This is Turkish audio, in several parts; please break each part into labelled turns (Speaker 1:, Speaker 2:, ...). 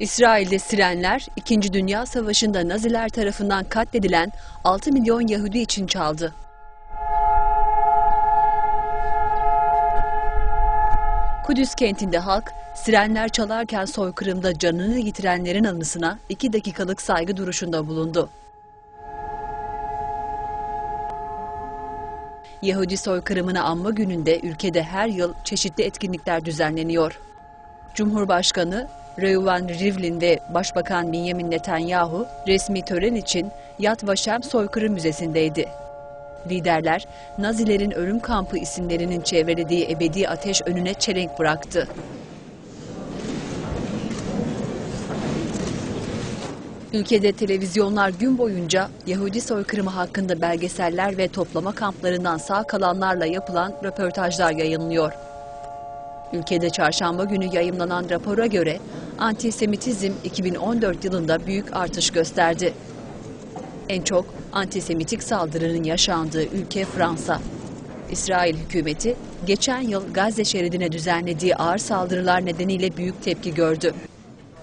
Speaker 1: İsrail'de sirenler 2. Dünya Savaşı'nda Naziler tarafından katledilen 6 milyon Yahudi için çaldı. Kudüs kentinde halk sirenler çalarken soykırımda canını yitirenlerin anısına 2 dakikalık saygı duruşunda bulundu. Yahudi soykırımını anma gününde ülkede her yıl çeşitli etkinlikler düzenleniyor. Cumhurbaşkanı Reuven Rivlin ve Başbakan Benjamin Netanyahu resmi tören için Yad Vashem Soykırım Müzesi'ndeydi. Liderler, Nazilerin ölüm kampı isimlerinin çevrelediği ebedi ateş önüne çelenk bıraktı. Ülkede televizyonlar gün boyunca Yahudi soykırımı hakkında belgeseller ve toplama kamplarından sağ kalanlarla yapılan röportajlar yayınlıyor. Ülkede çarşamba günü yayımlanan rapora göre antisemitizm 2014 yılında büyük artış gösterdi. En çok antisemitik saldırının yaşandığı ülke Fransa. İsrail hükümeti geçen yıl Gazze şeridine düzenlediği ağır saldırılar nedeniyle büyük tepki gördü.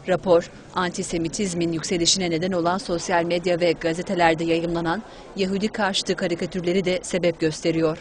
Speaker 1: Rapor, antisemitizmin yükselişine neden olan sosyal medya ve gazetelerde yayımlanan Yahudi karşıtı karikatürleri de sebep gösteriyor.